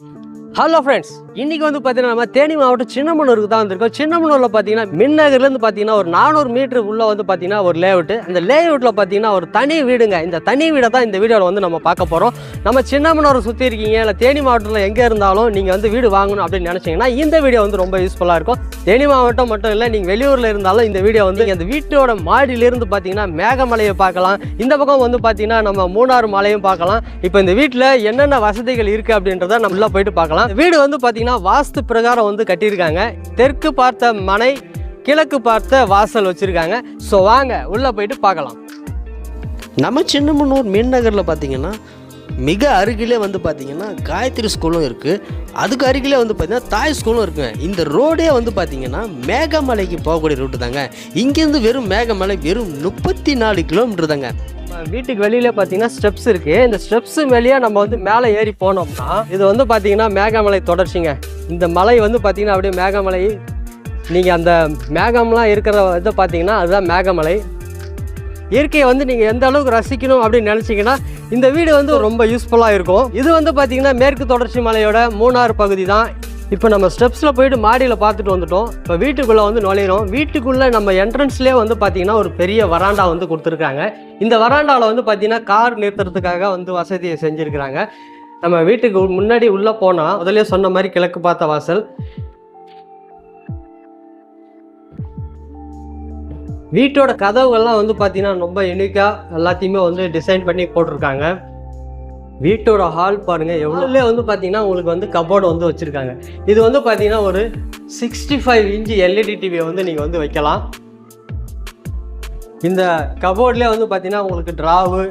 嗯。ஹலோ friends இன்னைக்கு வந்து பார்த்தீங்கன்னா நம்ம தேனி மாவட்டம் சின்னமனூருக்கு தான் வந்திருக்கோம். சின்னமனூரில் பார்த்தீங்கன்னா மின்னகர்லேருந்து பார்த்தீங்கன்னா ஒரு நானூறு மீட்டர் உள்ள வந்து பார்த்தீங்கன்னா ஒரு லேஅவுட்டு அந்த லேஅவுட்டில் பார்த்தீங்கன்னா ஒரு தனி வீடுங்க. இந்த தனி வீடை தான் இந்த வீடியோவில் வந்து நம்ம பார்க்க போகிறோம் நம்ம சின்னமனூரை சுற்றி இருக்கீங்க இல்லை தேனி மாவட்டத்தில் எங்கே இருந்தாலும் நீங்கள் வந்து வீடு வாங்கணும் அப்படின்னு நினச்சிங்கன்னா இந்த வீடியோ வந்து ரொம்ப யூஸ்ஃபுல்லாக இருக்கும். தேனி மாவட்டம் மட்டும் இல்லை நீங்கள் வெளியூரில் இருந்தாலும் இந்த வீடியோ வந்து அந்த வீட்டோட மாடியிலேருந்து பார்த்தீங்கன்னா மேகமலையை பார்க்கலாம். இந்த பக்கம் வந்து பார்த்தீங்கன்னா நம்ம மூணாறு மலையும் பார்க்கலாம். இப்போ இந்த வீட்டில் என்னென்ன வசதிகள் இருக்குது அப்படின்றத நம்ம உள்ளே போயிட்டு பார்க்கலாம். இந்த வீடு வந்து பார்த்தீங்கன்னா வாஸ்து பிரகாரம் வந்து கட்டியிருக்காங்க. தெற்கு பார்த்த மனை கிழக்கு பார்த்த வாசல் வச்சுருக்காங்க. ஸோ வாங்க உள்ளே போயிட்டு பார்க்கலாம். நம்ம சின்னமனூர் மீன் நகரில் பார்த்தீங்கன்னா மிக அருகிலே வந்து பார்த்தீங்கன்னா காயத்ரி ஸ்கூலும் இருக்குது அதுக்கு அருகிலே வந்து பார்த்திங்கன்னா தாய் ஸ்கூலும் இருக்குங்க இந்த ரோடே வந்து பார்த்திங்கன்னா மேகமலைக்கு போகக்கூடிய ரூட்டு தாங்க. இங்கேருந்து வெறும் மேகமலை வெறும் முப்பத்தி நாலு கிலோமீட்டர் தாங்க வீட்டுக்கு வெளியில பார்த்தீங்கன்னா ஸ்டெப்ஸ் இருக்கு. இந்த ஸ்டெப்ஸ் மேலேயே நம்ம வந்து மேலே ஏறி போனோம்னா இது வந்து பார்த்தீங்கன்னா மேகமலை தொடர்ச்சிங்க. இந்த மலை வந்து பார்த்தீங்கன்னா அப்படியே மேகமலை. நீங்கள் அந்த மேகம்லாம் இருக்கிற இதை பார்த்தீங்கன்னா அதுதான் மேகமலை. இயற்கையை வந்து நீங்கள் எந்த அளவுக்கு ரசிக்கணும் அப்படின்னு நினச்சிங்கன்னா இந்த வீடு வந்து ரொம்ப யூஸ்ஃபுல்லாக இருக்கும். இது வந்து பார்த்தீங்கன்னா மேற்கு தொடர்ச்சி மலையோட மூணாறு பகுதி தான். இப்போ நம்ம ஸ்டெப்ஸில் போயிட்டு மாடியில் பார்த்துட்டு வந்துட்டோம். இப்போ வீட்டுக்குள்ளே வந்து நுழையிறோம். வீட்டுக்குள்ளே நம்ம என்ட்ரன்ஸ்லேயே வந்து பார்த்தீங்கன்னா ஒரு பெரிய வராண்டா வந்து கொடுத்துருக்காங்க. இந்த வராண்டாவில் வந்து பார்த்தீங்கன்னா கார் நிறுத்துறதுக்காக வந்து வசதியை செஞ்சுருக்கிறாங்க. நம்ம வீட்டுக்கு முன்னாடி உள்ளே போனால் முதல்ல சொன்ன மாதிரி கிழக்கு பார்த்த வாசல். வீட்டோட கதவுகள்லாம் வந்து பார்த்தீங்கன்னா ரொம்ப யூனிக்காக எல்லாத்தையுமே வந்து டிசைன் பண்ணி போட்டிருக்காங்க. வீட்டோட ஹால் பாருங்க எவ்வளோலே வந்து பார்த்தீங்கன்னா உங்களுக்கு வந்து கபோர்டு வந்து வச்சுருக்காங்க. இது வந்து பார்த்தீங்கன்னா ஒரு சிக்ஸ்டி ஃபைவ் இன்ச்சு எல்இடி டிவியை வந்து நீங்கள் வந்து வைக்கலாம். இந்த கபோர்ட்லேயே வந்து பார்த்தீங்கன்னா உங்களுக்கு ட்ராவு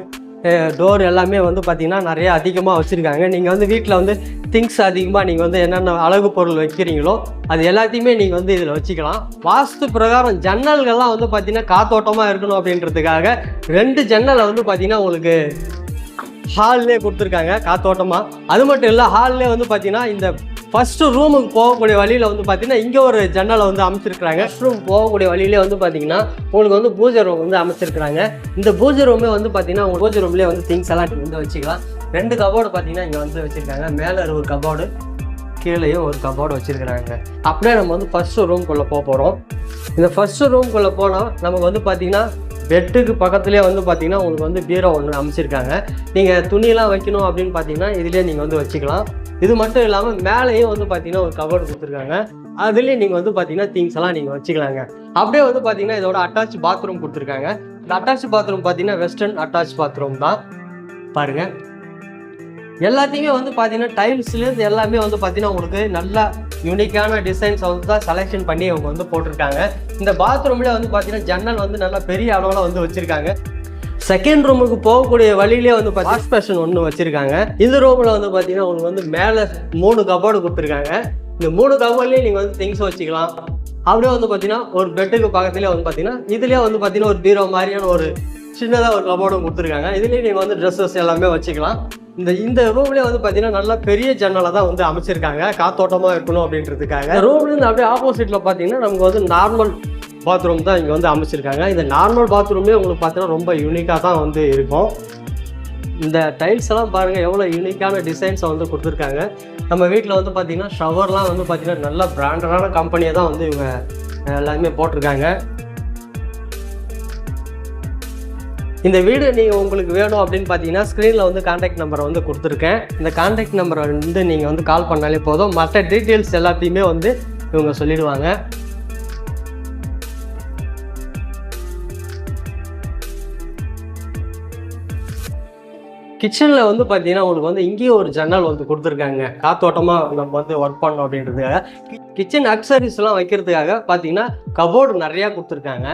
டோர் எல்லாமே வந்து பார்த்திங்கன்னா நிறைய அதிகமாக வச்சுருக்காங்க. நீங்கள் வந்து வீட்டில் வந்து திங்ஸ் அதிகமாக நீங்கள் வந்து என்னென்ன அழகு பொருள் வைக்கிறீங்களோ அது எல்லாத்தையுமே நீங்கள் வந்து இதில் வச்சுக்கலாம். வாஸ்து பிரகாரம் ஜன்னல்கள்லாம் வந்து பார்த்திங்கன்னா காத்தோட்டமாக இருக்கணும் அப்படின்றதுக்காக ரெண்டு ஜன்னலை வந்து பார்த்தீங்கன்னா உங்களுக்கு ஹால்லே கொடுத்துருக்காங்க காத்தோட்டமாக அது மட்டும் இல்லை ஹால்லே வந்து பார்த்தீங்கன்னா இந்த ஃபஸ்ட்டு ரூமுக்கு போகக்கூடிய வழியில் வந்து பார்த்தீங்கன்னா இங்கே ஒரு ஜன்னலை வந்து அமைச்சிருக்கிறாங்க. ரூம் போகக்கூடிய வழியிலே வந்து பார்த்தீங்கன்னா உங்களுக்கு வந்து பூஜை ரூம் வந்து அமைச்சிருக்கிறாங்க. இந்த பூஜை ரூமே வந்து பார்த்தீங்கன்னா உங்கள் பூஜை ரூம்லேயே வந்து திங்ஸ் எல்லாம் வந்து வச்சுக்கலாம். ரெண்டு கபோர்டு பார்த்தீங்கன்னா இங்கே வந்து வச்சுருக்காங்க. மேலே ஒரு கபோர்டு கீழேயும் ஒரு கபோர்டு வச்சுருக்கிறாங்க. அப்படியே நம்ம வந்து ஃபஸ்ட்டு ரூம்குள்ளே போக போகிறோம் இந்த ஃபஸ்ட்டு ரூம்குள்ளே போனால் நமக்கு வந்து பார்த்தீங்கன்னா பெட்டுக்கு பக்கத்துலேயே வந்து பார்த்தீங்கன்னா உங்களுக்கு வந்து பீரோ ஒன்று அமைச்சிருக்காங்க. நீங்கள் துணியெல்லாம் வைக்கணும் அப்படின்னு பார்த்தீங்கன்னா இதுலேயே நீங்கள் வந்து வச்சுக்கலாம். இது மட்டும் இல்லாமல் மேலேயும் வந்து பார்த்தீங்கன்னா ஒரு கபோர்டு கொடுத்துருக்காங்க. அதுலேயும் நீங்கள் வந்து பார்த்தீங்கன்னா திங்ஸ் எல்லாம் நீங்கள் வச்சுக்கலாங்க. அப்படியே வந்து பார்த்தீங்கன்னா இதோட அட்டாச் பாத்ரூம் கொடுத்துருக்காங்க. இந்த அட்டாச் பாத்ரூம் பார்த்தீங்கன்னா வெஸ்டர்ன் அட்டாச் பாத்ரூம் தான். பாருங்க. எல்லாத்தையுமே வந்து பார்த்தீங்கன்னா டைல்ஸ்லேருந்து எல்லாமே வந்து பார்த்தீங்கன்னா உங்களுக்கு நல்ல யூனிக்கான டிசைன்ஸ் வந்து தான் செலெக்ஷன் பண்ணி அவங்க வந்து போட்டிருக்காங்க. இந்த பாத்ரூம்ல வந்து பார்த்தீங்கன்னா ஜன்னல் வந்து நல்லா பெரிய அளவில் வந்து வச்சுருக்காங்க. செகண்ட் ரூமுக்கு போகக்கூடிய வழியிலே வந்து வாஷ் பேஷன் ஒன்று வச்சிருக்காங்க. இந்த ரூமில் வந்து பார்த்தீங்கன்னா உங்களுக்கு வந்து மேலே மூணு கபோர்டு கொடுத்துருக்காங்க. இந்த மூணு கபோர்ட்லேயும் நீங்கள் வந்து திங்ஸ் வச்சுக்கலாம். அப்படியே வந்து பார்த்தீங்கன்னா ஒரு பெட்டுக்கு பக்கத்துலேயே வந்து பார்த்தீங்கன்னா இதுலேயே வந்து பார்த்தீங்கன்னா ஒரு பீரோ மாதிரியான ஒரு சின்னதாக ஒரு கபோர்டும் கொடுத்துருக்காங்க. இதுலேயே நீங்கள் வந்து ட்ரெஸ்ஸஸ் எல்லாமே வச்சுக்கலாம். இந்த இந்த ரூம்லேயே வந்து பார்த்தீங்கன்னா நல்லா பெரிய ஜன்னலை தான் வந்து அமைச்சிருக்காங்க. காத்தோட்டமாக இருக்கணும் அப்படின்றதுக்காக. ரூம்லேருந்து அப்படியே ஆப்போசிட்டில் பார்த்தீங்கன்னா நமக்கு வந்து நார்மல் பாத்ரூம் தான் இங்கே வந்து அமைச்சிருக்காங்க. இந்த நார்மல் பாத்ரூமே உங்களுக்கு பார்த்தீங்கன்னா ரொம்ப யூனிக்காக தான் வந்து இருக்கும். இந்த டைல்ஸ் எல்லாம் பாருங்கள் எவ்வளோ யூனிக்கான டிசைன்ஸை வந்து கொடுத்துருக்காங்க. நம்ம வீட்டில் வந்து பார்த்தீங்கன்னா ஷவர்லாம் வந்து பார்த்தீங்கன்னா நல்ல பிராண்டடான கம்பெனியை தான் வந்து இவங்க எல்லாருமே போட்டிருக்காங்க. இந்த வீடு நீங்கள் உங்களுக்கு வேணும் அப்படின்னு பார்த்தீங்கன்னா ஸ்க்ரீனில் வந்து காண்டாக்ட் நம்பரை வந்து கொடுத்துருக்கேன். இந்த காண்டாக்ட் நம்பரை வந்து நீங்கள் வந்து கால் பண்ணாலே போதும். மற்ற டீட்டெயில்ஸ் எல்லாத்தையுமே வந்து இவங்க சொல்லிடுவாங்க. கிச்சனில் வந்து பார்த்தீங்கன்னா உங்களுக்கு வந்து இங்கேயும் ஒரு ஜன்னல் வந்து கொடுத்துருக்காங்க. காத்தோட்டமாக நம்ம வந்து ஒர்க் பண்ணோம் அப்படின்றதுக்காக. கிச்சன் அக்சரிஸ்லாம் வைக்கிறதுக்காக பார்த்தீங்கன்னா கபோர்டு நிறையா கொடுத்துருக்காங்க.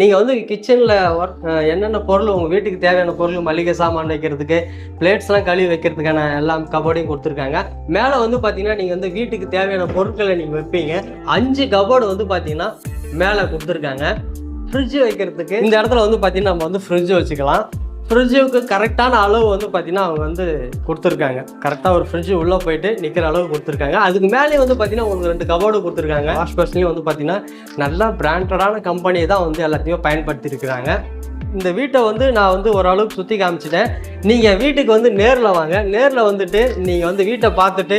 நீங்கள் வந்து கிச்சனில் ஒர்க் என்னென்ன பொருள் உங்கள் வீட்டுக்கு தேவையான பொருள் மளிகை சாமான் வைக்கிறதுக்கு பிளேட்ஸ்லாம் கழுவி வைக்கிறதுக்கான எல்லாம் கபோர்டையும் கொடுத்துருக்காங்க. மேலே வந்து பார்த்தீங்கன்னா நீங்கள் வந்து வீட்டுக்கு தேவையான பொருட்களை நீங்கள் வைப்பீங்க. அஞ்சு கபோர்டு வந்து பார்த்தீங்கன்னா மேலே கொடுத்துருக்காங்க. ஃப்ரிட்ஜ் வைக்கிறதுக்கு இந்த இடத்துல வந்து பார்த்தீங்கன்னா நம்ம வந்து ஃப்ரிட்ஜ் வச்சுக்கலாம். ஃப்ரிட்ஜுக்கு கரெக்டான அளவு வந்து பார்த்தீங்கன்னா அவங்க வந்து கொடுத்துருக்காங்க. கரெக்டாக ஒரு ஃப்ரிட்ஜ் உள்ளே போயிட்டு நிற்கிற அளவு கொடுத்துருக்காங்க. அதுக்கு மேலே வந்து பார்த்தீங்கன்னா உங்களுக்கு ரெண்டு கபோர்டு கொடுத்துருக்காங்க. வாஷ் பர்சன்லையும் வந்து பார்த்தீங்கன்னா நல்லா பிராண்டடான கம்பெனி தான் வந்து எல்லாத்தையும் பயன்படுத்தியிருக்கிறாங்க. இந்த வீட்டை வந்து நான் வந்து ஓரளவுக்கு சுற்றி காமிச்சிட்டேன். நீங்கள் வீட்டுக்கு வந்து நேரில் வாங்க. நேரில் வந்துட்டு நீங்கள் வந்து வீட்டை பார்த்துட்டு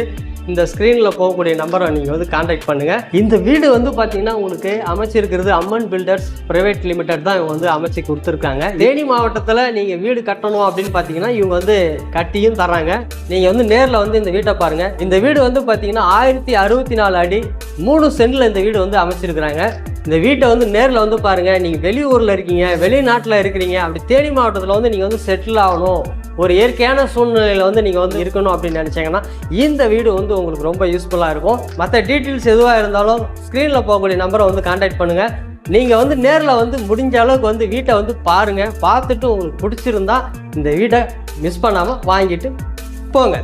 இந்த ஸ்க்ரீனில் போகக்கூடிய நம்பரை நீங்கள் வந்து காண்டாக்ட் பண்ணுங்கள் இந்த வீடு வந்து பார்த்தீங்கன்னா உங்களுக்கு அமைச்சிருக்கிறது அம்மன் பில்டர்ஸ் ப்ரைவேட் லிமிடெட் தான் இவங்க வந்து அமைச்சு கொடுத்துருக்காங்க. தேனி மாவட்டத்தில் நீங்கள் வீடு கட்டணும் அப்படின்னு பார்த்தீங்கன்னா இவங்க வந்து கட்டியும் தர்றாங்க. நீங்கள் வந்து நேரில் வந்து இந்த வீட்டை பாருங்கள் இந்த வீடு வந்து பார்த்தீங்கன்னா ஆயிரத்தி அறுபத்தி நாலு அடி மூணு சென்டில் இந்த வீடு வந்து அமைச்சிருக்கிறாங்க. இந்த வீட்டை வந்து நேரில் வந்து பாருங்கள் நீங்கள் வெளியூரில் இருக்கீங்க வெளிநாட்டில் இருக்கிறீங்க. அப்படி தேனி மாவட்டத்தில் வந்து நீங்கள் வந்து செட்டில் ஆகணும். ஒரு இயற்கையான சூழ்நிலையில் வந்து நீங்கள் வந்து இருக்கணும் அப்படின்னு நினச்சிங்கன்னா இந்த வீடு வந்து உங்களுக்கு ரொம்ப யூஸ்ஃபுல்லாக இருக்கும். மற்ற டீட்டெயில்ஸ் எதுவாக இருந்தாலும் ஸ்க்ரீனில் போகக்கூடிய நம்பரை வந்து காண்டாக்ட் பண்ணுங்கள் நீங்கள் வந்து நேரில் வந்து முடிஞ்ச அளவுக்கு வந்து வீட்டை வந்து பாருங்கள் பார்த்துட்டு உங்களுக்கு பிடிச்சிருந்தா இந்த வீட்டை மிஸ் பண்ணாமல் வாங்கிட்டு போங்க.